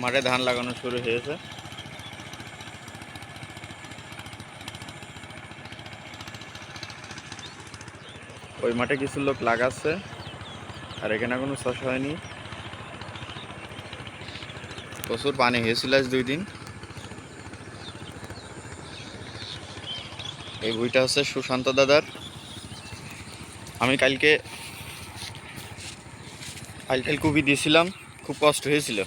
মাঠে ধান লাগানো শুরু হয়েছে। ওই মাঠে কিছু লোক লাগাচ্ছে, আর এখানে কোনো চাষ হয়নি। প্রচুর পানি হয়েছিল আজ দুই দিন। এই বইটা হচ্ছে সুশান্ত দাদার। আমি কালকে আলটাল কপি দিয়েছিলাম, খুব কষ্ট হয়েছিল।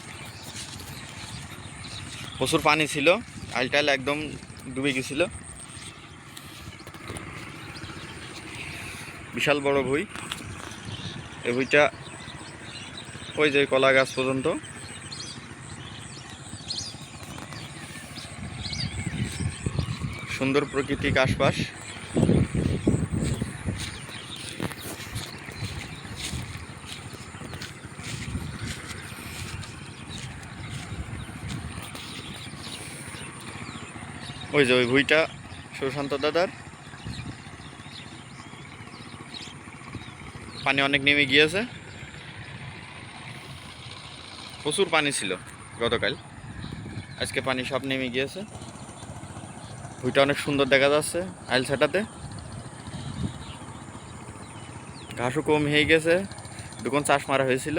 প্রচুর পানি ছিল, আইল টাইল একদম ডুবে গেছিল। বিশাল বড় ভুই। এই ভুইটা ওই যে কলা গাছ পর্যন্ত। সুন্দর প্রকৃতিক আশপাশ। ওই যে ওই ভুইটা, সুশান্ত দাদার। পানি অনেক নেমে গিয়েছে। প্রচুর পানি ছিল গতকাল। আজকে পানি সব নেমে গিয়েছে। ভুইটা অনেক সুন্দর দেখা যাচ্ছে আইল ছাটাতে ঘাসও কম হয়ে গেছে। দোকান চাষ মারা হয়েছিল।